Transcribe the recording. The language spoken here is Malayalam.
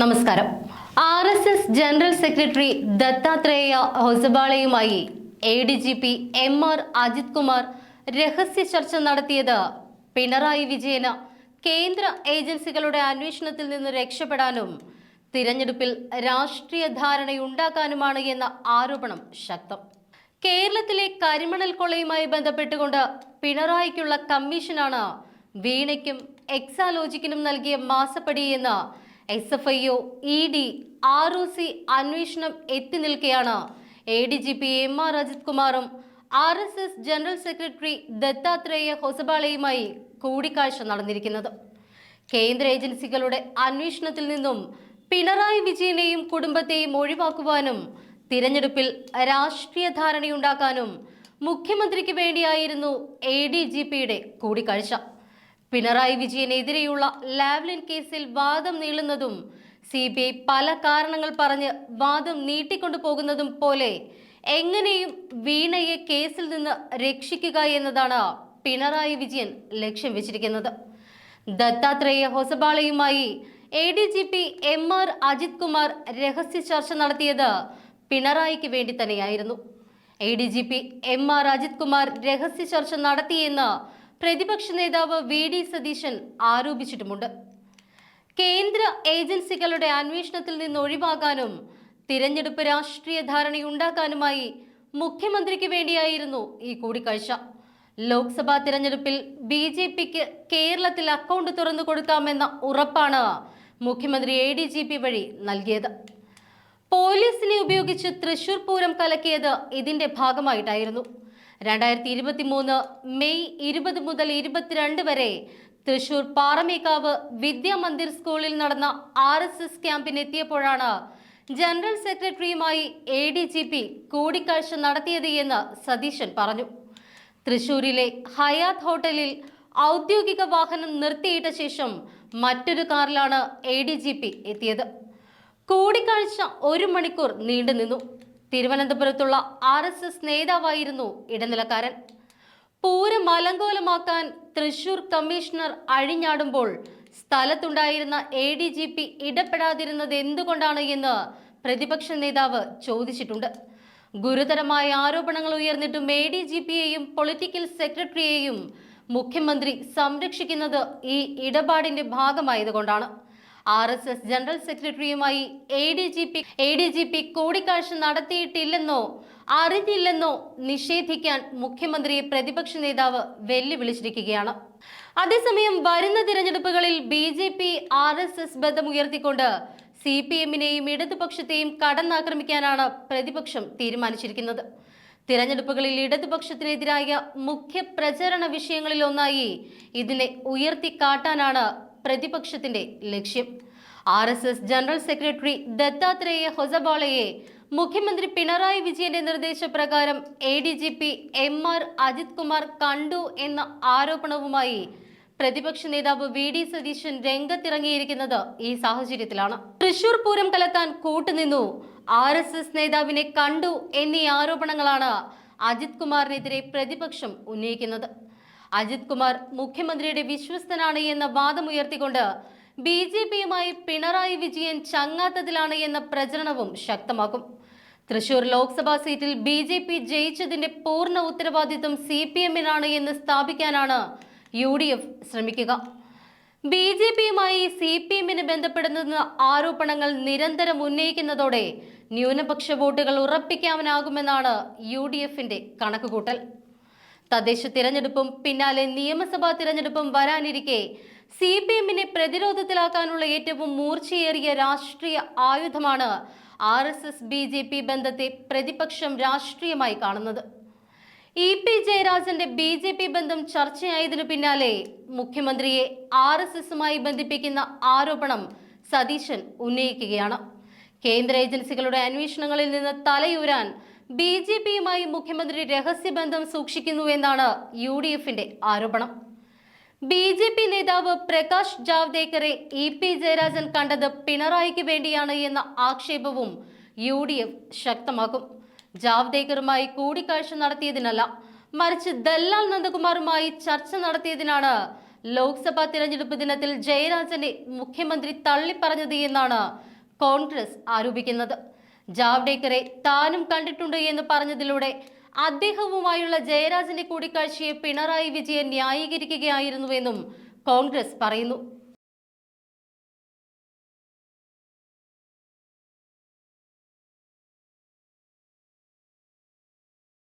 നമസ്കാരം. R S S general secretary Dattatreya ഹൊസബാളയുമായി A D G P M R Ajith Kumar രഹസ്യ ചർച്ച നടത്തിയത് പിണറായി വിജയന് കേന്ദ്ര ഏജൻസികളുടെ അന്വേഷണത്തിൽ നിന്ന് രക്ഷപ്പെടാനും തിരഞ്ഞെടുപ്പിൽ രാഷ്ട്രീയ ധാരണയുണ്ടാക്കാനുമാണ് എന്ന ആരോപണം ശക്തം. കേരളത്തിലെ കരിമണൽ കൊള്ളയുമായി ബന്ധപ്പെട്ടുകൊണ്ട് പിണറായിക്കുള്ള കമ്മീഷനാണ് വീണയ്ക്കും എക്സാലോജിക്കിനും നൽകിയ മാസപ്പടി എന്ന് S F I O E D R O C അന്വേഷണം എത്തി നിൽക്കെയാണ്. A D G P M R Ajith കുമാറും R S S general secretary Dattatreya ഹൊസബാളയുമായി കൂടിക്കാഴ്ച നടന്നിരിക്കുന്നത്. കേന്ദ്ര ഏജൻസികളുടെ അന്വേഷണത്തിൽ നിന്നും പിണറായി വിജയനെയും കുടുംബത്തെയും ഒഴിവാക്കുവാനും തിരഞ്ഞെടുപ്പിൽ രാഷ്ട്രീയ ധാരണയുണ്ടാക്കാനും മുഖ്യമന്ത്രിക്ക് വേണ്ടിയായിരുന്നു എ ഡി ജി പിയുടെ കൂടിക്കാഴ്ച. പിണറായി വിജയനെതിരെയുള്ള ലാവ്ലിൻ കേസിൽ വാദം നീളുന്നതും സി ബി ഐ പല കാരണങ്ങൾ പറഞ്ഞ് വാദം നീട്ടിക്കൊണ്ടു പോകുന്നതും പോലെ എങ്ങനെയും വീണയെ കേസിൽ നിന്ന് രക്ഷിക്കുക എന്നതാണ് പിണറായി വിജയൻ ലക്ഷ്യം വെച്ചിരിക്കുന്നത്. Dattatreya ഹൊസബാളയുമായി A D G P M R Ajith Kumar രഹസ്യ ചർച്ച നടത്തിയത് പിണറായിക്ക് വേണ്ടി തന്നെയായിരുന്നു. A D G P M R Ajith Kumar രഹസ്യ ചർച്ച നടത്തിയെന്ന് പ്രതിപക്ഷ നേതാവ് വി ഡി സതീശൻ ആരോപിച്ചിട്ടുമുണ്ട്. കേന്ദ്ര ഏജൻസികളുടെ അന്വേഷണത്തിൽ നിന്ന് ഒഴിവാകാനും തിരഞ്ഞെടുപ്പ് രാഷ്ട്രീയ ധാരണയുണ്ടാക്കാനുമായി മുഖ്യമന്ത്രിക്ക് വേണ്ടിയായിരുന്നു ഈ കൂടിക്കാഴ്ച. ലോക്സഭാ തിരഞ്ഞെടുപ്പിൽ ബി ജെ പിക്ക് കേരളത്തിൽ അക്കൗണ്ട് തുറന്നു കൊടുക്കാമെന്ന ഉറപ്പാണ് മുഖ്യമന്ത്രി എ ഡി ജി പി വഴി നൽകിയത്. പോലീസിനെ ഉപയോഗിച്ച് തൃശൂർ പൂരം കലക്കിയത് ഇതിന്റെ ഭാഗമായിട്ടായിരുന്നു. രണ്ടായിരത്തി ഇരുപത്തി മൂന്ന് മെയ് ഇരുപത് മുതൽ ഇരുപത്തിരണ്ട് വരെ തൃശൂർ പാറമേക്കാവ് വിദ്യാമന്ദിർ സ്കൂളിൽ നടന്ന ആർ എസ് എസ് ക്യാമ്പിനെത്തിയപ്പോഴാണ് ജനറൽ സെക്രട്ടറിയുമായി എ ഡി ജി പി കൂടിക്കാഴ്ച നടത്തിയത് എന്ന് സതീശൻ പറഞ്ഞു. തൃശൂരിലെ ഹയാത്ത് ഹോട്ടലിൽ ഔദ്യോഗിക വാഹനം നിർത്തിയിട്ട ശേഷം മറ്റൊരു കാറിലാണ് എ ഡി ജി പി എത്തിയത്. കൂടിക്കാഴ്ച ഒരു മണിക്കൂർ നീണ്ടുനിന്നു. തിരുവനന്തപുരത്തുള്ള ആർ എസ് എസ് നേതാവായിരുന്നു ഇടനിലക്കാരൻ. പൂരം മലങ്കോലമാക്കാൻ തൃശൂർ കമ്മീഷണർ അഴിഞ്ഞാടുമ്പോൾ സ്ഥലത്തുണ്ടായിരുന്ന എ ഡി ജി പി ഇടപെടാതിരുന്നത് എന്തുകൊണ്ടാണ് എന്ന് പ്രതിപക്ഷ നേതാവ് ചോദിച്ചിട്ടുണ്ട്. ഗുരുതരമായ ആരോപണങ്ങൾ ഉയർന്നിട്ടും എ ഡി ജി പിയെയും പൊളിറ്റിക്കൽ സെക്രട്ടറിയെയും മുഖ്യമന്ത്രി സംരക്ഷിക്കുന്നത് ഈ ഇടപാടിന്റെ ഭാഗമായതുകൊണ്ടാണ്. R S S general സെക്രട്ടറിയുമായി A D G P A D G P കൂടിക്കാഴ്ച നടത്തിയിട്ടില്ലെന്നോ അറിഞ്ഞില്ലെന്നോ നിഷേധിക്കാൻ മുഖ്യമന്ത്രിയെ പ്രതിപക്ഷ നേതാവ് വെല്ലുവിളിച്ചിരിക്കുകയാണ്. അതേസമയം വരുന്ന തിരഞ്ഞെടുപ്പുകളിൽ B J P R S S ബന്ധം ഉയർത്തിക്കൊണ്ട് സി പി എമ്മിനെയും ഇടതുപക്ഷത്തെയും കടന്നാക്രമിക്കാനാണ് പ്രതിപക്ഷം തീരുമാനിച്ചിരിക്കുന്നത്. തിരഞ്ഞെടുപ്പുകളിൽ ഇടതുപക്ഷത്തിനെതിരായ മുഖ്യ പ്രചരണ വിഷയങ്ങളിലൊന്നായി ഇതിനെ ഉയർത്തിക്കാട്ടാനാണ് പ്രതിപക്ഷത്തിന്റെ ലക്ഷ്യം. R S S general secretary Dattatreya ഹൊസബാളയെ മുഖ്യമന്ത്രി പിണറായി വിജയന്റെ നിർദ്ദേശപ്രകാരം A D G P M R Ajith Kumar കണ്ടു എന്ന ആരോപണവുമായി പ്രതിപക്ഷ നേതാവ് വി ഡി സതീശൻ രംഗത്തിറങ്ങിയിരിക്കുന്നത് ഈ സാഹചര്യത്തിലാണ്. തൃശൂർ പൂരം കലക്കാൻ കൂട്ടുനിന്നു. ആർ എസ് എസ് നേതാവിനെ കണ്ടു എന്നീ ആരോപണങ്ങളാണ് അജിത് കുമാറിനെതിരെ പ്രതിപക്ഷം ഉന്നയിക്കുന്നത്. അജിത് കുമാർ മുഖ്യമന്ത്രിയുടെ വിശ്വസ്തനാണ് എന്ന വാദമുയർത്തിക്കൊണ്ട് ബി ജെ പിയുമായി പിണറായി വിജയൻ ചങ്ങാത്തത്തിലാണ് എന്ന പ്രചരണവും ശക്തമാക്കും. തൃശൂർ ലോക്സഭാ സീറ്റിൽ ബി ജെ പി ജയിച്ചതിന്റെ പൂർണ ഉത്തരവാദിത്വം സി പി എമ്മിനാണ് എന്ന് സ്ഥാപിക്കാനാണ് യു ഡി എഫ് ശ്രമിക്കുക. ബി ജെ പിയുമായി സി പി എമ്മിന് ബന്ധപ്പെടുന്ന ആരോപണങ്ങൾ നിരന്തരം ഉന്നയിക്കുന്നതോടെ ന്യൂനപക്ഷ വോട്ടുകൾ ഉറപ്പിക്കാനാകുമെന്നാണ് യു ഡി എഫിന്റെ കണക്കുകൂട്ടൽ. തദ്ദേശ തിരഞ്ഞെടുപ്പും പിന്നാലെ നിയമസഭാ തിരഞ്ഞെടുപ്പും വരാനിരിക്കെ സി പി എമ്മിനെ പ്രതിരോധത്തിലാക്കാനുള്ള ഏറ്റവും മൂർച്ചയേറിയ രാഷ്ട്രീയ ആയുധമാണ് R S S B J P ബന്ധത്തെ പ്രതിപക്ഷം രാഷ്ട്രീയമായി കാണുന്നത്. ഇ പി ജയരാജന്റെ ബി ജെ പി ബന്ധം ചർച്ചയായതിനു പിന്നാലെ മുഖ്യമന്ത്രിയെ ആർ എസ് എസുമായി ബന്ധിപ്പിക്കുന്ന ആരോപണം സതീശൻ ഉന്നയിക്കുകയാണ്. കേന്ദ്ര ഏജൻസികളുടെ അന്വേഷണങ്ങളിൽ നിന്ന് തലയൂരാൻ ബി ജെ പിയുമായി മുഖ്യമന്ത്രി രഹസ്യബന്ധം സൂക്ഷിക്കുന്നു എന്നാണ് യു ഡി എഫിന്റെ ആരോപണം. ബി ജെ പി നേതാവ് പ്രകാശ് ജാവ്ദേക്കറെ ഇ പി ജയരാജൻ കണ്ടത് പിണറായിക്ക് വേണ്ടിയാണ് എന്ന ആക്ഷേപവും യു ഡി എഫ് ശക്തമാക്കും. ജാവ്ദേക്കറുമായി കൂടിക്കാഴ്ച നടത്തിയതിനല്ല മറിച്ച് ദല്ലാൽ നന്ദകുമാറുമായി ചർച്ച നടത്തിയതിനാണ് ലോക്സഭാ തിരഞ്ഞെടുപ്പ് ദിനത്തിൽ ജയരാജനെ മുഖ്യമന്ത്രി തള്ളിപ്പറഞ്ഞത് എന്നാണ് കോൺഗ്രസ് ആരോപിക്കുന്നത്. ജാവ്ഡേക്കറെ താനും കണ്ടിട്ടുണ്ട് എന്ന് പറഞ്ഞതിലൂടെ അദ്ദേഹവുമായുള്ള ജയരാജന്റെ കൂടിക്കാഴ്ചയെ പിണറായി വിജയൻ ന്യായീകരിക്കുകയായിരുന്നുവെന്നും കോൺഗ്രസ് പറയുന്നു.